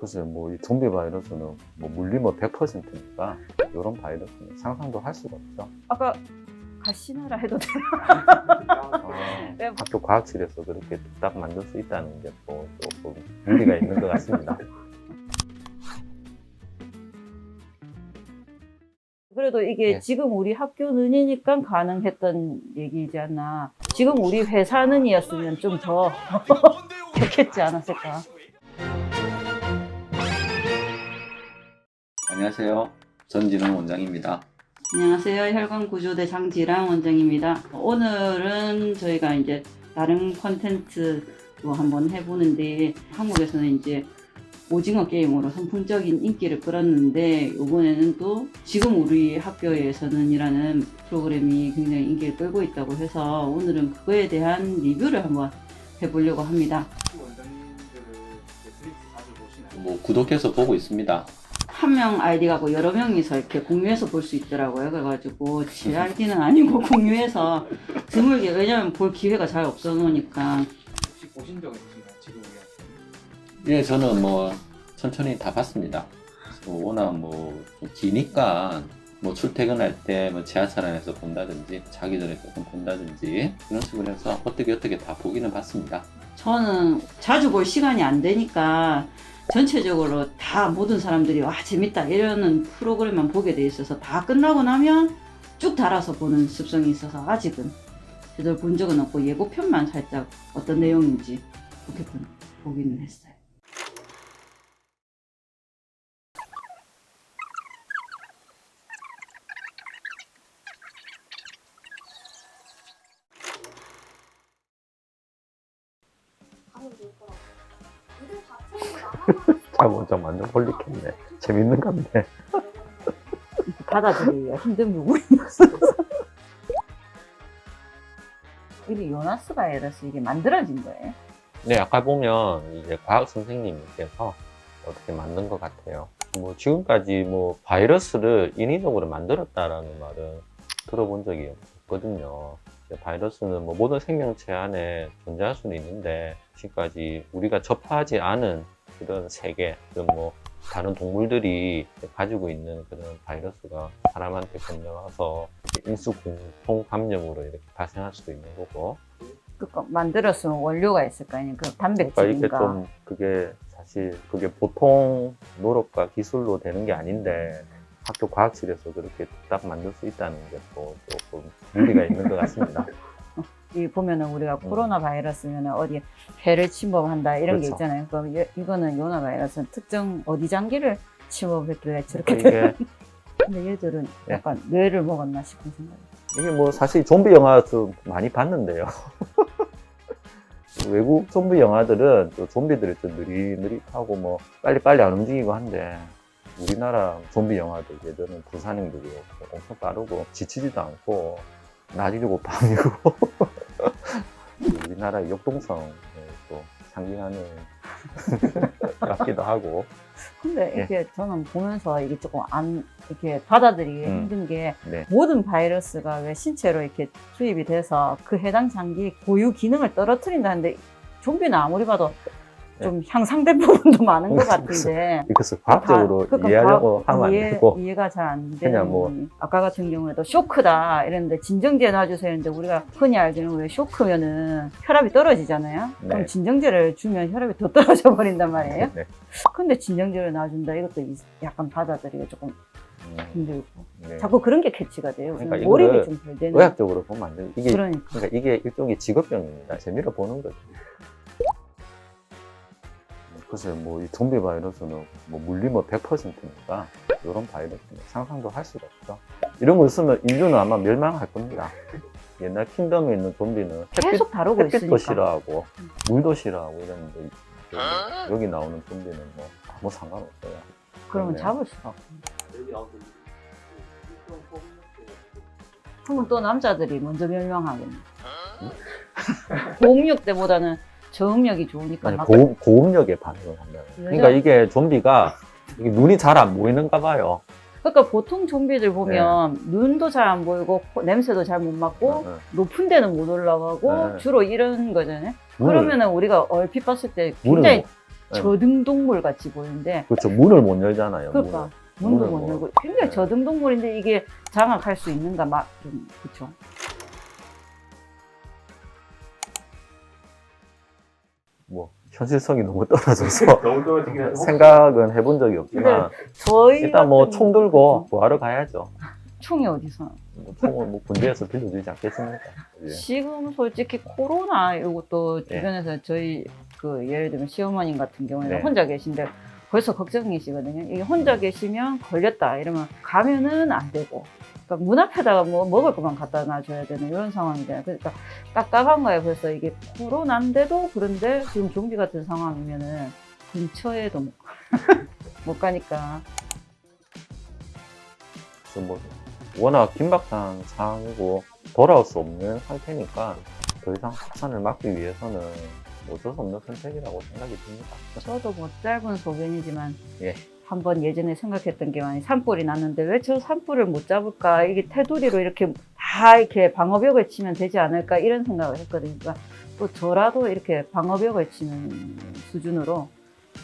글쎄요, 뭐, 이 좀비 바이러스는 뭐 물리면 100%니까 이런 바이러스는 상상도 할 수가 없죠. 아까 가시나라 해도 돼요? 아, 네. 학교 과학실에서 그렇게 딱 만들 수 있다는 게또 조금 무리가 있는 것 같습니다. 그래도 이게 네. 지금 우리 학교는이니까 가능했던 얘기이지 않나. 지금 우리 회사는이었으면 좀더 좋겠지 않았을까. 안녕하세요. 전진웅 원장입니다. 안녕하세요. 혈관구조대 장지랑 원장입니다. 오늘은 저희가 이제 다른 컨텐츠로 한번 해보는데 한국에서는 이제 오징어 게임으로 선풍적인 인기를 끌었는데 이번에는 또 지금 우리 학교에서는이라는 프로그램이 굉장히 인기를 끌고 있다고 해서 오늘은 그거에 대한 리뷰를 한번 해보려고 합니다. 원장님들을 넷플릭스 자주 보시나요? 뭐 구독해서 보고 있습니다. 한 명 아이디가고 여러 명이서 이렇게 공유해서 볼 수 있더라고요. 그래가지고 제 아이디는 아니고 공유해서 드물게 왜냐면 볼 기회가 잘 없어 놓으니까 혹시 보신 적 있으신가요? 지금 우리 학생? 예, 저는 뭐 천천히 다 봤습니다. 그래서 워낙 뭐좀 기니까 뭐 출퇴근할 때 뭐 지하철 안에서 본다든지 자기 전에 조금 본다든지 그런 식으로 해서 어떻게 어떻게 다 보기는 봤습니다. 저는 자주 볼 시간이 안 되니까 전체적으로 다 모든 사람들이 와 재밌다 이러는 프로그램만 보게 돼 있어서 다 끝나고 나면 쭉 달아서 보는 습성이 있어서 아직은 제대로 본 적은 없고 예고편만 살짝 어떤 내용인지 그렇게 본- 보기는 했어요. 원장 완전 홀릭했네. 재밌는 건데. 받아들이기가 힘든 부분이 있어서. 이게 요나스 바이러스 이게 만들어진 거예요. 네, 아까 보면 이제 과학 선생님께서 어떻게 만든 것 같아요. 뭐 지금까지 뭐 바이러스를 인위적으로 만들었다라는 말은 들어본 적이 없거든요. 바이러스는 뭐 모든 생명체 안에 존재할 수는 있는데 지금까지 우리가 접하지 않은 그런 세계, 그런 뭐 다른 동물들이 가지고 있는 그런 바이러스가 사람한테 건너와서 인수 공통 감염으로 이렇게 발생할 수도 있는 거고 그러니까 만들었으면 원료가 있을 거 아니에요. 그 그러니까 이게 단백질인가. 좀 그게 사실 그게 보통 노력과 기술로 되는 게 아닌데 학교 과학실에서 그렇게 딱 만들 수 있다는 게 또 조금 무리가 있는 것 같습니다. 이 보면은 우리가 음. 코로나 바이러스면 어디 폐를 침범한다 이런 게 그렇죠. 있잖아요. 그럼 이- 이거는 요나 바이러스는 특정 어디 장기를 침범했길래 저렇게 그러니까 이게 근데 얘들은 네. 약간 뇌를 먹었나 싶은 생각이. 이게 뭐 사실 좀비 영화도 많이 봤는데요. 외국 좀비 영화들은 또 좀비들이 좀 느릿느릿하고 뭐 빨리빨리 안 움직이고 한데 우리나라 좀비 영화들 예전은 부산행들이 엄청 빠르고 지치지도 않고 낮이고 밤이고 우리나라의 역동성을 또 상징하는 같기도 하고 근데 네. 이렇게 저는 보면서 이게 조금 안 이렇게 받아들이기 음. 힘든 게 네. 모든 바이러스가 왜 신체로 이렇게 투입이 돼서 그 해당 장기 고유 기능을 떨어뜨린다는데 좀비는 아무리 봐도 네. 좀 향상된 부분도 많은 것 같은데 이것을 과학적으로 다- 그러니까 이해하려고 과- 하면 안 이해, 되고 이해가 잘 안 되는 그냥 뭐-. 아까 같은 경우에도 쇼크다 이랬는데 진정제 놔주세요 했는데 우리가 흔히 알기는 왜 쇼크면은 혈압이 떨어지잖아요 네. 그럼 진정제를 주면 혈압이 더 떨어져 버린단 말이에요 네. 근데 진정제를 놔준다 이것도 이- 약간 받아들이기가 조금 음, 힘들고 네. 자꾸 그런 게 캐치가 돼요 그러니까 그래서 몰입이 좀 덜 되는 의학적으로 보면 안 돼요. 이게 그러니까 그러니까 이게 일종의 직업병입니다. 재미로 보는 거죠. 글쎄요, 뭐이 좀비 바이러스는 뭐 물리면 100%니까 이런 바이러스는 상상도 할 수가 없죠. 이런 거 있으면 인류는 아마 멸망할 겁니다. 옛날 킹덤에 있는 좀비는 햇빛, 계속 다루고 햇빛도 있으니까 싫어하고 물도 싫어하고 이랬는데 여기, 여기 나오는 좀비는 뭐 아무 상관없어요. 그러면 네. 잡을 수가 없고 그러면 또 남자들이 먼저 멸망하겠네 고음력 때보다는 저음력이 좋으니까 아니 막 고음, 고음력에 반응을 한다는. 그러니까 이게 좀비가 이게 눈이 잘 안 보이는가 봐요. 그러니까 보통 좀비들 보면 네. 눈도 잘 안 보이고 코- 냄새도 잘 못 맡고 네, 네. 높은 데는 못 올라가고 네. 주로 이런 거잖아요. 눈을- 그러면은 우리가 얼핏 봤을 때 굉장히 네. 저등동물 같이 보이는데 그렇죠. 문을 못 열잖아요. 그러니까 문을. 문도 문을 못 뭐- 열고 굉장히 네. 저등동물인데 이게 장악할 수 있는가 막 좀 그렇죠. 뭐 현실성이 너무 떨어져서 너무 떨어지긴 생각은 해본 적이 없지만 저희 일단 뭐 총 들고 구하러 가야죠. 총이 어디서? 뭐 총을 뭐 군대에서 빌려주지 않겠습니까? 예. 지금 솔직히 코로나 이것도 네. 주변에서 저희 그 예를 들면 시어머님 같은 경우에는 네. 혼자 계신데 벌써 걱정이시거든요. 이게 혼자 계시면 걸렸다 이러면 가면은 안 되고. 그러니까 문 앞에다가 뭐 먹을 것만 갖다 놔줘야 되는 이런 상황이잖아요. 그러니까 깝깝한 거예요. 벌써 이게 코로나인데도 그런데 지금 좀비 같은 상황이면은 근처에도 못, 못 가니까. 그래서 뭐 워낙 긴박한 상황이고 돌아올 수 없는 상태니까 더 이상 확산을 막기 위해서는 어쩔 수 없는 선택이라고 생각이 듭니다. 저도 뭐 짧은 소견이지만 예. 한번 예전에 생각했던 게 많이 산불이 났는데 왜 저 산불을 못 잡을까 이게 테두리로 이렇게 다 이렇게 방어벽을 치면 되지 않을까 이런 생각을 했거든요. 그러니까 또 저라도 이렇게 방어벽을 치는 수준으로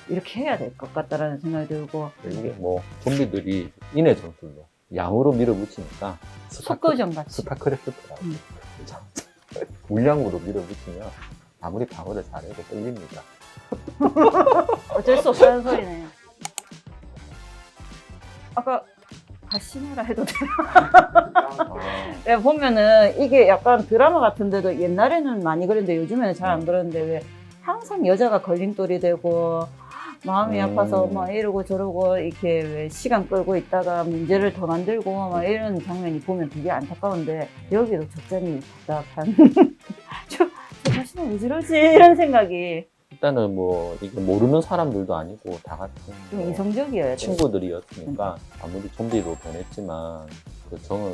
이렇게 해야 될 것 같다라는 생각이 들고 이게 뭐 좀비들이 인해 전술로 양으로 밀어붙이니까 속거전 같이 스타크래프트라고 음. 참, 물량으로 밀어붙이면 아무리 방어를 잘해도 끌립니다. 어쩔 수 없다는 소리네요. 아까 가시나라 해도 돼. 아, 예, 보면은 이게 약간 드라마 같은데도 옛날에는 많이 그랬는데 요즘에는 잘 안 그러는데 왜 항상 여자가 걸림돌이 되고 마음이 음. 아파서 막 이러고 저러고 이렇게 왜 시간 끌고 있다가 문제를 더 만들고 막 이런 장면이 보면 되게 안타까운데 여기도 적잖이 답답한 저, 저 자신은 왜 저러지 이런 생각이 일단은 뭐 이게 모르는 사람들도 아니고 다 같은 좀 뭐 이성적이어야 돼. 친구들이었으니까 아무리 좀비로 변했지만 그 정을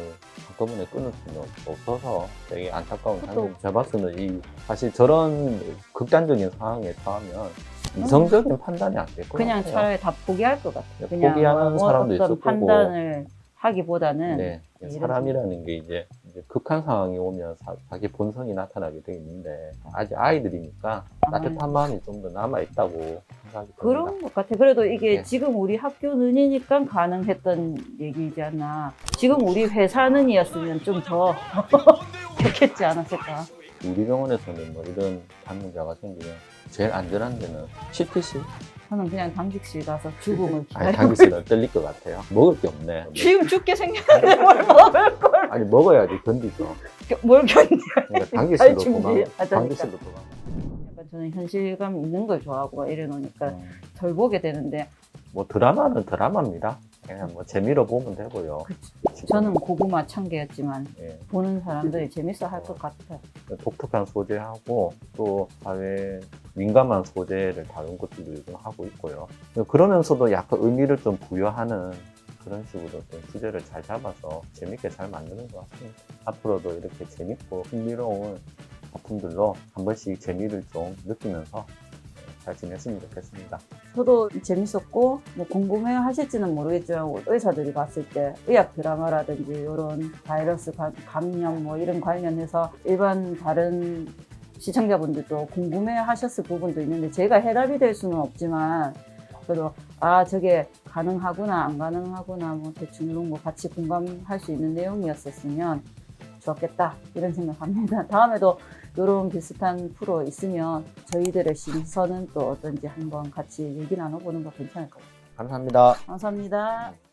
한꺼번에 끊을 수는 없어서 되게 안타까운 그것도- 상황. 제가 봤을 때는 이 사실 저런 극단적인 상황에 처하면 이성적인 판단이 안될것 그냥. 차라리 다 포기할 것 같아요. 네, 그냥 포기하는 뭐 사람도 있을 거고. 판단을 하기보다는 네, 이런 사람이라는 게 이제, 이제 극한 상황이 오면 사- 자기 본성이 나타나게 돼 있는데 아직 아이들이니까 따뜻한 마음이 좀 더 남아 있다고 생각이 듭니다. 그런 것 같아. 그래도 이게 네. 지금 우리 학교는이니까 가능했던 얘기이지 않나. 지금 우리 회사는이었으면 좀더 됐겠지 않았을까. 우리 병원에서는 뭐 이런 감염자가 생기면 제일 안전한 데는 CTC 저는 그냥 당직실 가서 죽음을 아니 기다리고. 당기스는 떨릴 것 같아요. 먹을 게 없네. 지금 죽게 생겼는데 뭘 먹을 걸. 아니 먹어야지 견디죠. 뭘 견뎌. 그러니까 당기실로 할 준비 도망. 하자니까. 당기실로 도망. 약간 저는 현실감 있는 걸 좋아하고 이래놓으니까 음, 덜 보게 되는데 뭐 드라마는 드라마입니다. 그냥 뭐 재미로 보면 되고요. 저는 고구마 참개였지만 예, 보는 사람들이 재밌어 할 것 같아요. 독특한 소재하고 또 사회 민감한 소재를 다룬 것들도 요즘 하고 있고요. 그러면서도 약간 의미를 좀 부여하는 그런 식으로 좀 주제를 잘 잡아서 재밌게 잘 만드는 것 같습니다. 앞으로도 이렇게 재밌고 흥미로운 작품들로 한 번씩 재미를 좀 느끼면서 잘 지냈으면 좋겠습니다. 저도 재밌었고 뭐 궁금해 하실지는 모르겠지만 의사들이 봤을 때 의학 드라마라든지 이런 바이러스 감- 감염 뭐 이런 관련해서 일반 다른 시청자분들도 궁금해 하셨을 부분도 있는데 제가 해답이 될 수는 없지만 그래도 아 저게 가능하구나 안 가능하구나 뭐 대충 이런 거 같이 공감할 수 있는 내용이었었으면 좋았겠다 이런 생각합니다. 다음에도 이런 비슷한 프로 있으면 저희들의 시선은 또 어떤지 한번 같이 얘기 나눠보는 거 괜찮을 것 같아요. 감사합니다. 감사합니다.